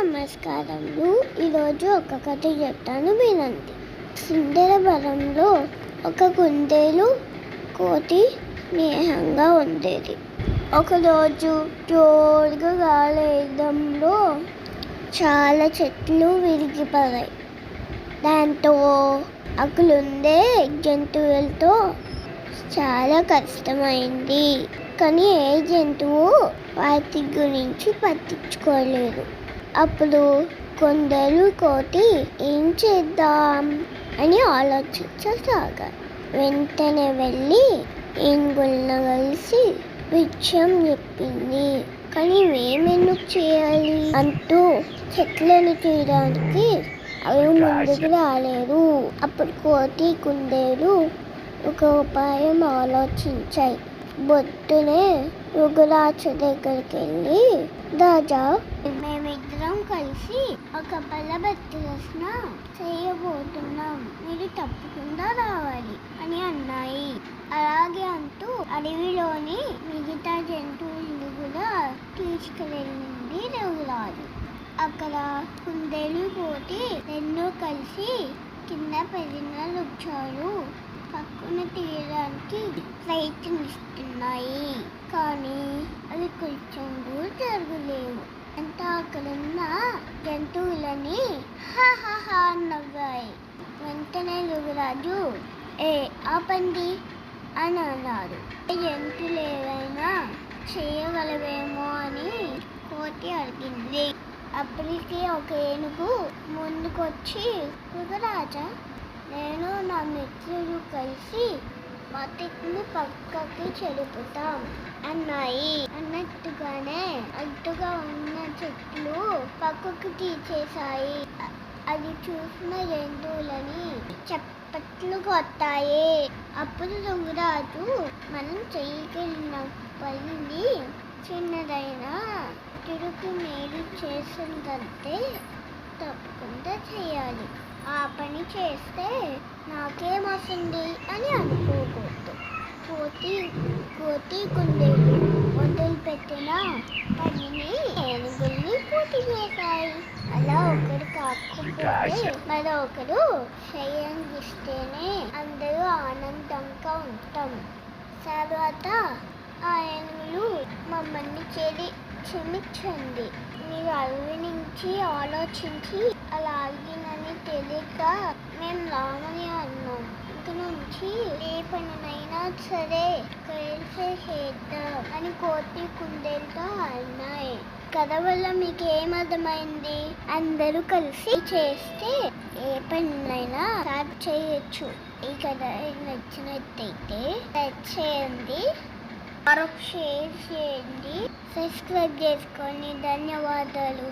నమస్కారములు. ఈరోజు ఒక కథ చెప్తాను వినండి. సుందరవనంలో ఒక కుందేలు కోతి స్నేహంగా ఉండేది. ఒకరోజు జోరుగా గాలేయడంలో చాలా చెట్లు విరిగిపోయాయి. దాంతో అక్కడుండే జంతువులతో చాలా కష్టమైంది. కానీ ఏ జంతువు వాటి గురించి పట్టించుకోలేదు. అప్పుడు కొందరు కోటి ఏం చేద్దాం అని ఆలోచించసాగారు వెంటనే వెళ్ళి ఏనుగులను కలిసి విషయం చెప్పింది. కానీ మేమెందుకు చేయాలి? అంటూ చెట్లను తీయడానికి అవి ముందుకు రాలేదు. అప్పుడు కోటి కుందేలు ఒక ఉపాయం ఆలోచించాయి. బొత్తునే యుగరాజు దగ్గరికి వెళ్ళి రాజా మేమిద్దరం కలిసి ఒక బలభద్రస్న చేయబోతున్నాం. మీరు తప్పకుండా రావాలి అని అన్నాయి. అలాగే అంటూ అడవిలోని మిగతా జంతువులు కూడా తీసుకువెళ్ళింది యుగరాజు. అక్కడ కుందేలు పోటీ రెండు కలిసి కింద పెరిగిన వృక్షాలు పక్కన తీయడానికి ప్రయత్నిస్తున్నాయి కానీ అవి కొంచెం కూడా జరగలేవు అంతా అక్కడున్న జంతువులని హాహాహా నవ్వాయి వెంటనే యువరాజు ఏ ఆపండి అని అన్నారు జంతువులు ఏవైనా చేయగలవేమో అని కోటి అడిగింది. అప్పటికి ఒక ఏనుగు ముందుకొచ్చి యువరాజా కలిసి వాటిని పక్కకి చెరుపుతాం అన్నాయి. అన్నట్టుగానే అడ్డుగా ఉన్న చెట్లు పక్కకు తీసేశాయి. అది చూసిన జంతువులని చప్పట్లు కొట్టాయి అప్పుడు రంగురాజు మనం చేయగలిగిన పనిని చిన్నదైన తిరుగు మేలు చేసిందంటే తప్పకుండా చేయాలి. ఆ పని చేస్తే నాకేమొస్తుంది అని అనుకోకూడదు కోతి కోతి కుందేలు వదిలిపెట్టిన పనిని ఏనుగుల్ని పూర్తి చేశాయి అలా ఒకరు కాకపోతే మరొకరు చేయంగిస్తేనే అందరూ ఆనందంగా ఉంటాం తర్వాత ఆ ఏనుగులు మమ్మల్ని చేరి క్షమించండి మీరు అడవి నుంచి ఆలోచించి అలా అడిగినని తెలియక మేము రామని అన్నాం ఇక ఏ పనినైనా సరే కలిసే చేద్దాం అని కోతి కుందేలతో అన్నాయి. కథ వల్ల మీకు ఏమర్థమైంది అర్థమైంది అందరూ కలిసి చేస్తే ఏ పనినైనా స్టార్ట్ చేయొచ్చు. ఈ కథ నచ్చినట్టయితే లైక్ చేయండి షేర్ చేయండి సబ్స్క్రైబ్ చేసుకోండి ధన్యవాదాలు.